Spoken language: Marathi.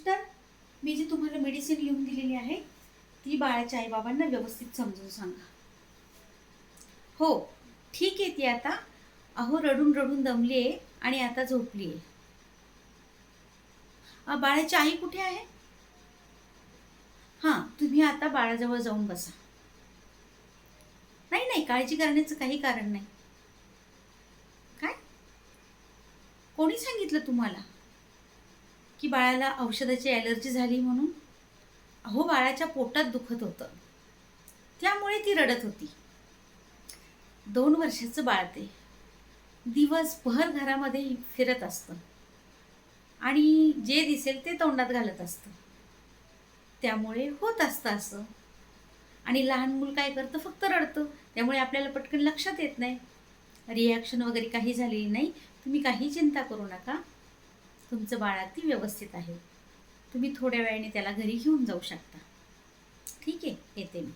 सिस्टर मी जी तुम्हाला मेडिसिन लिहून दिलेली आहे ती बाळाच्या आईबाबांना व्यवस्थित समजून सांगा. हो ठीक आहे ती आता. अहो रडून रडून दमली आहे आणि आता झोपली आहे बाळाची आई कुठे आहे? हां तुम्ही आता बाळाजवळ जाऊन बसा. नाही नाही काळजी करण्याचं काही कारण नाही. काय? कोणी सांगितलं तुम्हाला? की बाळाला औषधाची ॲलर्जी झाली म्हणून? अहो बाळाच्या पोटात दुखत होतं. त्यामुळे ती रडत होती. दोन वर्षाचं बाळ ते. दिवसभर घरामध्ये फिरत असतं. आणि जे दिसेल ते तोंडात घालत असतं. त्यामुळे होत असतं असं. आणि लहान मूल काय करतं? फक्त रडतं. त्यामुळे आपल्याला पटकन लक्षात येत नाही. रिॲक्शन वगैरे काही झालेली नाही. तुम्ही काही चिंता करू नका. तुमचं बाळ अगदी व्यवस्थित आहे. तुम्ही थोड्या वेळाने त्याला घरी घेऊन जाऊ शकता. ठीक आहे? येते मी.